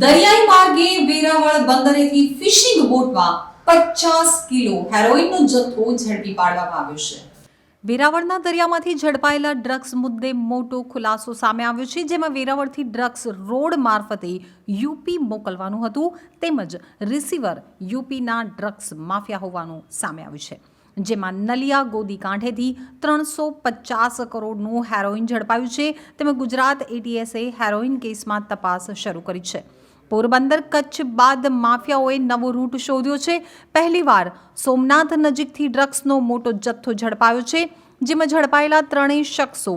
દરિયાઈ માર્ગે વેરાવળ બંદરેથી ફિશિંગ બોટમાં પચાસ કિલો હેરોઇનનો જથ્થો ઝડપી પાડવામાં આવ્યો છે. વેરાવળના દરિયામાંથી ઝડપાયેલા ડ્રગ્સ મુદ્દે મોટો ખુલાસો સામે આવ્યો છે, જેમાં વેરાવળથી ડ્રગ્સ રોડ મારફતે યુપી મોકલવાનું હતું, તેમજ રિસીવર યુપીના ડ્રગ્સ માફિયા હોવાનું સામે આવ્યું છે. જેમાં નલિયા ગોદી કાંઠેથી ત્રણસો પચાસ કરોડનું હેરોઇન ઝડપાયું છે તેમજ ગુજરાત એટીએસે હેરોઇન કેસમાં તપાસ શરૂ કરી છે. પોરબંદર કચ્છ બાદ માફિયાઓએ નવો રૂટ શોધ્યો છે. પહેલીવાર સોમનાથ નજીકથી ડ્રગ્સનો મોટો જથ્થો ઝડપાયો છે, જેમાં ઝડપાયેલા ત્રણેય શખ્સો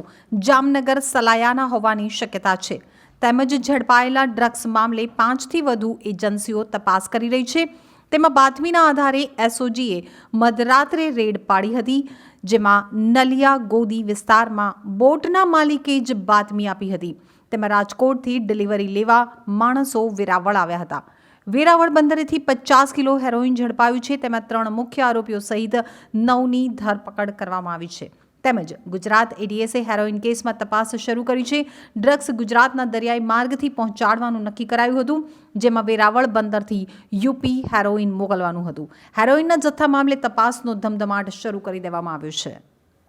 જામનગર સલાયાના હોવાની શક્યતા છે. તેમજ ઝડપાયેલા ડ્રગ્સ મામલે પાંચથી વધુ એજન્સીઓ તપાસ કરી રહી છે. તેમાં બાતમીના આધારે એસઓજીએ મધરાત્રે રેડ પાડી હતી, જેમાં નલિયા ગોદી વિસ્તારમાં બોટના માલિકે જ બાતમી આપી હતી. તેમાં રાજકોટથી ડિલિવરી લેવા માણસો વેરાવળ આવ્યા હતા. વેરાવળ બંદરેથી પચાસ કિલો હેરોઇન ઝડપાયું છે. તેમાં ત્રણ મુખ્ય આરોપીઓ સહિત નવની ધરપકડ કરવામાં આવી છે. તેમજ ગુજરાત એડીએસે હેરોઇન કેસમાં તપાસ શરૂ કરી છે. ડ્રગ્સ ગુજરાતના દરિયાઈ માર્ગથી પહોંચાડવાનું નક્કી કરાયું હતું, જેમાં વેરાવળ બંદરથી યુપી હેરોઇન મોકલવાનું હતું. હેરોઇનના જથ્થા મામલે તપાસનો ધમધમાટ શરૂ કરી દેવામાં આવ્યો છે.